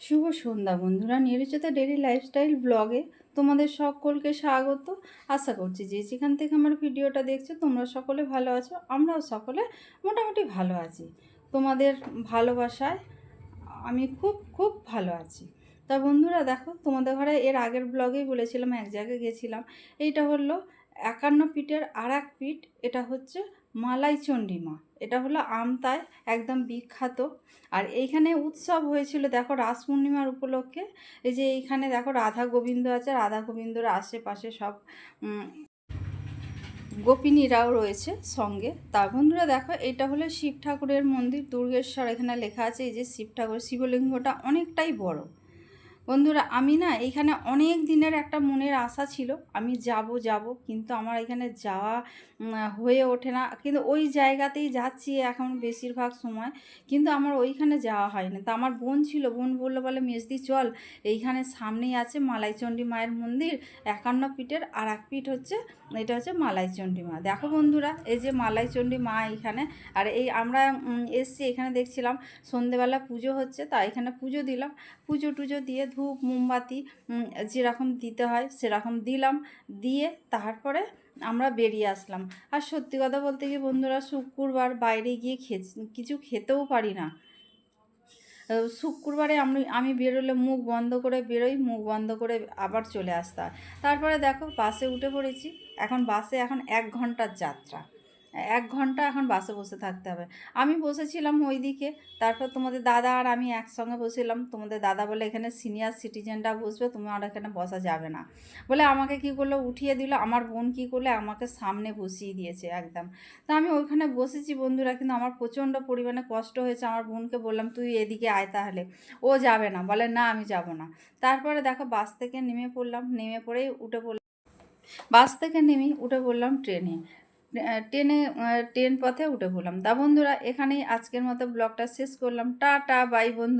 শুভ সন্ধ্যা বন্ধুরা, নিরুচিতা daily lifestyle ব্লগে তোমাদের সকলকে স্বাগত। আশা করছি যে যেখান থেকে আমার ভিডিওটা দেখছ, তোমরা সকলে ভালো আছো, আমরাও সকলে মোটামুটি ভালো আছি। তোমাদের ভালোবাসায় আমি খুব খুব ভালো আছি। তা বন্ধুরা দেখো, তোমাদের ঘরে এর আগের ব্লগেই বলেছিলাম, এক জায়গায় গেছিলাম। এইটা হলো একান্ন পিঠের আর এক পিঠ, এটা হচ্ছে মালাই চণ্ডীমা এটা হলো আমতায় একদম বিখ্যাত। আর এইখানে উৎসব হয়েছিল, দেখো রাস পূর্ণিমার উপলক্ষে, এই যে এইখানে দেখো রাধা গোবিন্দ আছে, রাধা গোবিন্দর আশেপাশে সব গোপিনীরাও রয়েছে সঙ্গে। তা বন্ধুরা দেখো, এটা হলো শিব ঠাকুরের মন্দির, দুর্গেশ্বর, এখানে লেখা আছে এই যে শিব ঠাকুর, শিবলিঙ্গটা অনেকটাই বড়। বন্ধুরা, আমি না এখানে অনেক দিনের একটা মনের আশা ছিল। আমি যাব যাব, কিন্তু আমার এখানে যাওয়া হয়ে ওঠে না। কিন্তু ওই জায়গাতেই যাচ্ছি এখন বেশিরভাগ সময়। কিন্তু আমার ওইখানে যাওয়া হয় না তা আমার বোন ছিল। বোন বলল, বলে, মেজদি, চল। এইখানে সামনেই আছে মালাইচণ্ডী মায়ের মন্দির। একান্ন পিঠের আর এক পিঠ হচ্ছে, এটা হচ্ছে মালাইচণ্ডী মা। দেখো বন্ধুরা, এই যে মালাইচণ্ডী মা এখানে আর এই আমরা এসছি, এখানে দেখছিলাম সন্ধেবেলা পুজো হচ্ছে, তা এখানে পুজো দিলাম। পুজো টুজো দিয়ে ধূপ মোমবাতি যেরকম দিতে হয় সেরকম দিলাম। দিয়ে তারপরে আমরা বেরিয়ে আসলাম। আর সত্যি কথা বলতে কি বন্ধুরা, শুক্রবার বাইরে গিয়ে কিছু খেতেও পারি না। শুক্রবারে আমি আমি বেরোলে মুখ বন্ধ করে বেরোই, মুখ বন্ধ করে আবার চলে আসতে হয়। তারপরে দেখো বাসে উঠে পড়েছি। এখন বাসে এখন এক ঘণ্টার যাত্রা। এক ঘণ্টা এখন বাসে বসে থাকতে হবে। আমি বসেছিলাম ওইদিকে, তারপর তোমাদের দাদা আর আমি একসঙ্গে বসেছিলাম। তোমাদের দাদা বলে, এখানে সিনিয়র সিটিজেনরা বসবে, তুমি আর এখানে বসা যাবে না। বলে, আমাকে কি করল? উঠিয়ে দিল। আমার বোন কি করলে? আমাকে সামনে বসিয়ে দিয়েছে একদম। তা আমি ওইখানে বসেছি বন্ধুরা, কিন্তু আমার প্রচণ্ড পরিমাণে কষ্ট হয়েছে। আমার বোনকে বললাম, তুই এদিকে আয় তাহলে। ও যাবে না। বলে, না, আমি যাব না। তারপরে দেখো, বাস থেকে নেমে পড়লাম। নেমে পড়েই উঠে পড়লাম। বাস থেকে নেমেই উঠে পড়লাম ট্রেনে। ট্রেনে ট্রেন পথে উঠে পড়লাম। তা বন্ধুরা, এখানেই আজকের মতো ব্লগটা শেষ করলাম। টাটা বাই বন্ধু